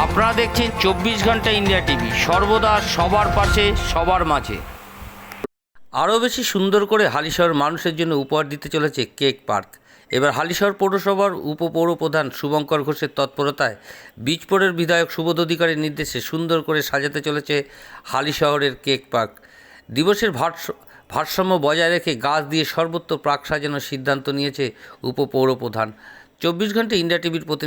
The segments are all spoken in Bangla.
আপনারা দেখছেন চব্বিশ ঘণ্টা ইন্ডিয়া টিভি, সর্বদা সবার পাশে, সবার মাঝে। আরও বেশি সুন্দর করে হালিশহর মানুষের জন্য উপহার দিতে চলেছে কেক পার্ক। এবার হালিশহর পৌরসভার উপপৌর প্রধান শুভঙ্কর ঘোষের তৎপরতায় বীজপুরের বিধায়ক সুবোধ অধিকারীর নির্দেশে সুন্দর করে সাজাতে চলেছে হালিশহরের কেক পার্ক। দিবসের ভারস, ভারসাম্য বজায় রেখে গাছ দিয়ে সর্বত্র প্রাক সাজানোর সিদ্ধান্ত নিয়েছে উপপৌর প্রধান চব্বিশ ঘণ্টা ইন্ডিয়া টিভির প্রতি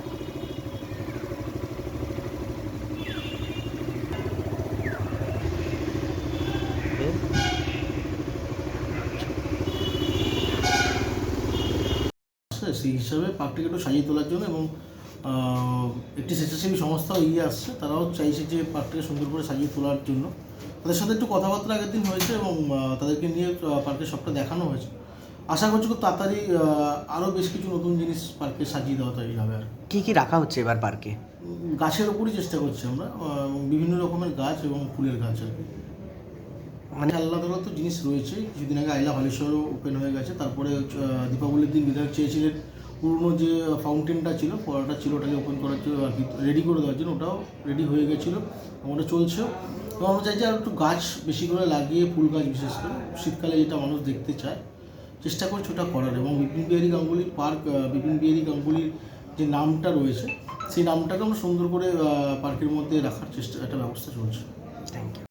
সেই হিসাবে পার্কটিকে একটু সাজিয়ে তোলার জন্য এবং একটি স্বেচ্ছাসেবী সংস্থাও এগিয়ে আসছে তারাও চাইছে যে পার্কটিকে সুন্দর করে সাজিয়ে তোলার জন্য। তাদের সাথে একটু কথাবার্তা আগের দিন হয়েছে এবং তাদেরকে নিয়ে পার্কের সবটা দেখানো হয়েছে। আশা করছি খুব তাড়াতাড়ি আরও বেশ কিছু নতুন জিনিস পার্কে সাজিয়ে দেওয়া তৈরি হবে আর। কি কী রাখা হচ্ছে এবার পার্কে গাছের ওপরই চেষ্টা করছি আমরা বিভিন্ন রকমের গাছ এবং ফুলের গাছ আর কি। মানে আলাদা আলাদা তো জিনিস রয়েছে। কিছুদিন আগে আইলা হলেশ্বরও ওপেন হয়ে গেছে। তারপরে দীপাবলির দিন বিধায়ক চেয়েছিলেন পুরনো যে ফাউন্টেনটা ছিল পড়াটা ছিল ওটাকে ওপেন করার জন্য আর কি রেডি করে দেওয়ার জন্য ওটাও রেডি হয়ে গেছিল ওটা চলছেও। তো আমরা চাই যে আর একটু গাছ বেশি করে লাগিয়ে, ফুল গাছ বিশেষ করে, শীতকালে যেটা মানুষ দেখতে চায়, চেষ্টা করছি ওটা করার। এবং বিপিন বিহারী গাঙ্গুলির পার্ক বিপিন বিহারি গাঙ্গুলির যে নামটা রয়েছে, সেই নামটাকে আমরা সুন্দর করে পার্কের মধ্যে রাখার চেষ্টা, একটা ব্যবস্থা চলছে। Thank you